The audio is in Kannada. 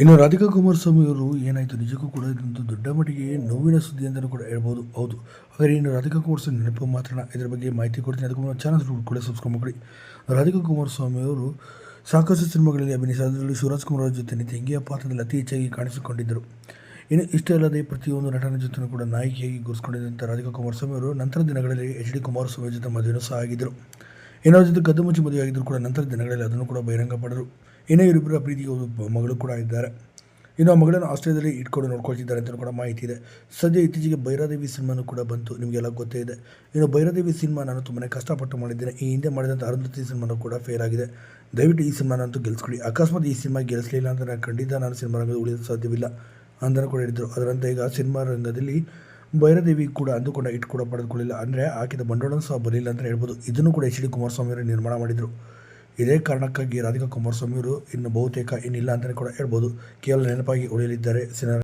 ಇನ್ನು ರಾಧಿಕಾ ಕುಮಾರಸ್ವಾಮಿ ಅವರು ಏನಾಯಿತು? ನಿಜಕ್ಕೂ ಕೂಡ ಇದೊಂದು ದೊಡ್ಡ ಮಟ್ಟಿಗೆ ನೋವಿನ ಸುದ್ದಿ ಅಂತಲೂ ಕೂಡ ಹೇಳ್ಬೋದು. ಹೌದು. ಹಾಗಾದರೆ ಇನ್ನು ರಾಧಿಕಾ ಕುಮಾರಸ್ವಾಮಿ ನೆನಪು ಮಾತ್ರ ಇದರ ಬಗ್ಗೆ ಮಾಹಿತಿ ಕೊಡ್ತೀನಿ. ಅದಕ್ಕೂ ಚಾನಲ್ ಕೂಡ ಸಬ್ಸ್ಕ್ರೈಬ್ ಮಾಡಿ ರಾಧಿಕಾ ಕುಮಾರಸ್ವಾಮಿ ಅವರು ಸಾಕಷ್ಟು ಸಿನಿಮಾಗಳಲ್ಲಿ ಅಭಿನಯಿಸಿದಲ್ಲಿ ಶಿವರಾಜ್ ಕುಮಾರ್ ಅವರ ಜೊತೆ ತಂಗಿಯ ಪಾತ್ರದಲ್ಲಿ ಅತಿ ಹೆಚ್ಚಾಗಿ ಕಾಣಿಸಿಕೊಂಡಿದ್ದರು. ಇನ್ನು ಇಷ್ಟೇ ಅಲ್ಲದೆ ಪ್ರತಿಯೊಂದು ನಟನ ಜೊತೆ ಕೂಡ ನಾಯಕಿಯಾಗಿ ಗುರುಸ್ಕೊಂಡಿದ್ದಂಥ ರಾಧಿಕಾ ಕುಮಾರಸ್ವಾಮಿ ಅವರು ನಂತರ ದಿನಗಳಲ್ಲಿ ಎಚ್ ಡಿ ಕುಮಾರಸ್ವಾಮಿ ಜೊತೆ ಮದುವೆನೂ ಸಹ ಆಗಿದ್ದರು. ಇನ್ನೊಬ್ಬರ ಜೊತೆ ಕದ್ದು ಮುಚ್ಚಿ ಮದುವೆಯಾಗಿದ್ದರೂ ಕೂಡ ನಂತರ ದಿನಗಳಲ್ಲಿ ಅದನ್ನು ಕೂಡ ಬಹಿರಂಗ ಪಡೆದರು. ಇನ್ನೂ ಇವರಿಬ್ಬರ ಪ್ರೀತಿಗೆ ಮಗಳು ಕೂಡ ಇದ್ದಾರೆ. ಇನ್ನು ಆ ಮಗಳನ್ನು ಆಸ್ಟ್ರೇಲಿಯಾದಲ್ಲಿ ಇಟ್ಕೊಂಡು ನೋಡ್ಕೊಳ್ತಿದ್ದಾರೆ ಅಂತ ಕೂಡ ಮಾಹಿತಿ ಇದೆ. ಸದ್ಯ ಇತ್ತೀಚೆಗೆ ಭೈರಾದೇವಿ ಸಿನಿಮಾನು ಕೂಡ ಬಂತು. ನಿಮಗೆಲ್ಲ ಗೊತ್ತೇ ಇದೆ. ಇನ್ನು ಭೈರಾದೇವಿ ಸಿನಿಮಾ ನಾನು ತುಂಬಾ ಕಷ್ಟಪಟ್ಟು ಮಾಡಿದ್ದೇನೆ. ಈ ಹಿಂದೆ ಮಾಡಿದಂಥ ಅರುಂಧತಿ ಸಿನಿಮಾನು ಕೂಡ ಫೇಲ್ ಆಗಿದೆ. ದಯವಿಟ್ಟು ಈ ಸಿನಿಮಾನಂತೂ ಗೆಲ್ಸ್ಕೊಡಿ ಅಕಸ್ಮಾತ್ ಈ ಸಿನಿಮಾ ಗೆಲ್ಲಿಸಲಿಲ್ಲ ಅಂತ ನಾನು ಖಂಡಿತ ನಾನು ಸಿನಿಮಾ ರಂಗದಲ್ಲಿ ಉಳಿಯಲು ಸಾಧ್ಯವಿಲ್ಲ ಅಂತಲೂ ಕೂಡ ಹೇಳಿದರು. ಅದರಂತೆ ಈಗ ಸಿನಿಮಾ ರಂಗದಲ್ಲಿ ಭೈರದೇವಿ ಕೂಡ ಅಂದುಕೊಂಡ ಇಟ್ಟು ಕೂಡ ಪಡೆದುಕೊಳ್ಳಿಲ್ಲ. ಅಂದರೆ ಆಕೆದ ಬಂಡವಾಳ ಸಹ ಬರಲಿಲ್ಲ ಅಂತ ಹೇಳ್ಬೋದು. ಇದನ್ನು ಕೂಡ ಎಚ್ ಡಿ ಕುಮಾರಸ್ವಾಮಿ ಅವರು ನಿರ್ಮಾಣ ಮಾಡಿದರು. ಇದೇ ಕಾರಣಕ್ಕಾಗಿ ರಾಧಿಕಾ ಕುಮಾರಸ್ವಾಮಿ ಅವರು ಇನ್ನು ಬಹುತೇಕ ಇನ್ನಿಲ್ಲ ಅಂತಲೇ ಕೂಡ ಹೇಳ್ಬೋದು. ಕೇವಲ ನೆನಪಾಗಿ ಉಳಿಯಲಿದ್ದಾರೆ ಸಿನಿಮಾ